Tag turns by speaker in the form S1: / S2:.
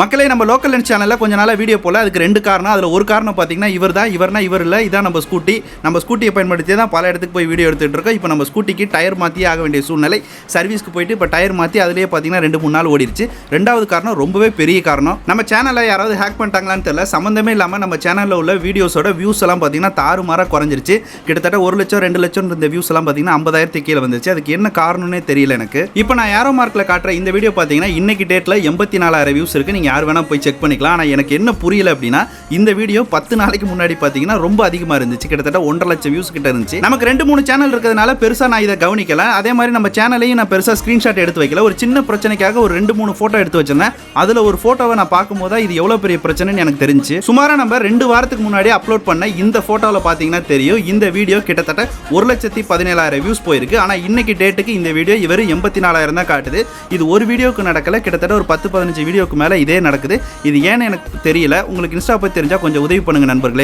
S1: மக்களே நம்ம local lens சேனலில் கொஞ்ச நாளாக வீடியோ போல அதுக்கு ரெண்டு காரணம். அதில் ஒரு காரணம் பார்த்தீங்கன்னா இவர் தான் இவர்னா இவர் இல்லை. இதான் நம்ம ஸ்கூட்டி நம்ம ஸ்கூட்டியை பயன்படுத்தி தான் பல இடத்துக்கு போய் வீடியோ எடுத்துகிட்டு இருக்கோம். இப்போ நம்ம ஸ்கூட்டிக்கு டயர் மாற்றியே ஆக வேண்டிய சூழ்நிலை. சர்வீஸ்க்கு போயிட்டு இப்போ டயர் மாற்றி அதிலேயே பார்த்தீங்கன்னா ரெண்டு மூணு நாள் ஓடிடுச்சு ரெண்டாவது காரணம் ரொம்பவே பெரிய காரணம். நம்ம சேனலை யாராவது ஹேக் பண்ணிட்டாங்களான்னு தெரியல. சம்மந்தமே இல்லாமல் நம்ம சேனலில் உள்ள வீடியோஸோட வியூஸ் எல்லாம் பார்த்தீங்கன்னா தாறுமாறாக குறைஞ்சிருச்சு. கிட்டத்தட்ட ஒரு லட்சம் ரெண்டு லட்சம் இருந்த வியூஸ் எல்லாம் பார்த்தீங்கன்னா ஐம்பதாயிரத்துக்கு கீழே வந்துச்சு அதுக்கு என்ன காரணம்னே தெரியல எனக்கு. இப்போ நான் யாரோ மார்க்கில் காட்டுற இந்த வீடியோ பார்த்தீங்கன்னா இன்னைக்கு டேட்டில் எண்பத்தி நாலாயிரம் வியூஸ் இருக்குது நீங்கள் யார் வேணால் போய் செக் பண்ணிக்கலாம். ஆனால் எனக்கு என்ன புரியல அப்படின்னா இந்த வீடியோ பத்து நாளைக்கு முன்னாடி பார்த்தீங்கன்னா ரொம்ப அதிகமாக இருந்துச்சு. கிட்டத்தட்ட ஒன்றரை லட்சம் வியூஸ் கிட்ட இருந்துச்சு. நமக்கு ரெண்டு மூணு சேனல் இருக்கிறதுனால பெருசாக நான் இதை கவனிக்கல. அதே மாதிரி நம்ம சேனலையும் நான் பெருசாக ஸ்க்ரீன்ஷாட் எடுத்து வைக்கல. ஒரு சின்ன பிரச்சனைக்காக ஒரு ரெண்டு மூணு ஃபோட்டோ எடுத்து வச்சிருந்தேன். அதில் ஒரு ஃபோட்டோவை நான் பார்க்கும்போது இது எவ்வளோ பெரிய பிரச்சனைன்னு எனக்கு தெரிஞ்சு சுமாராக நம்ம ரெண்டு வாரத்துக்கு முன்னாடி அப்லோட் பண்ண இந்த ஃபோட்டோவில் பார்த்தீங்கன்னா தெரியும். இந்த வீடியோ கிட்டத்தட்ட ஒரு லட்சத்தி பதினேழாயிரம் வியூஸ் போயிருக்கு. ஆனால் இன்னைக்கு டேட்டுக்கு இந்த வீடியோ இவர் எண்பத்தி நாலாயிரம் தான் காட்டுது. இது ஒரு வீடியோக்கு நடக்கல. கிட்டத்தட்ட ஒரு பத்து பதினஞ்சு வீடியோக்கு மேலே இதே நடக்குது. இது ஏன்னு எனக்கு தெரியல. உங்களுக்கு இன்ஸ்டா பற்றி தெரிஞ்சால் கொஞ்சம் உதவி பண்ணுங்க நண்பர்களே.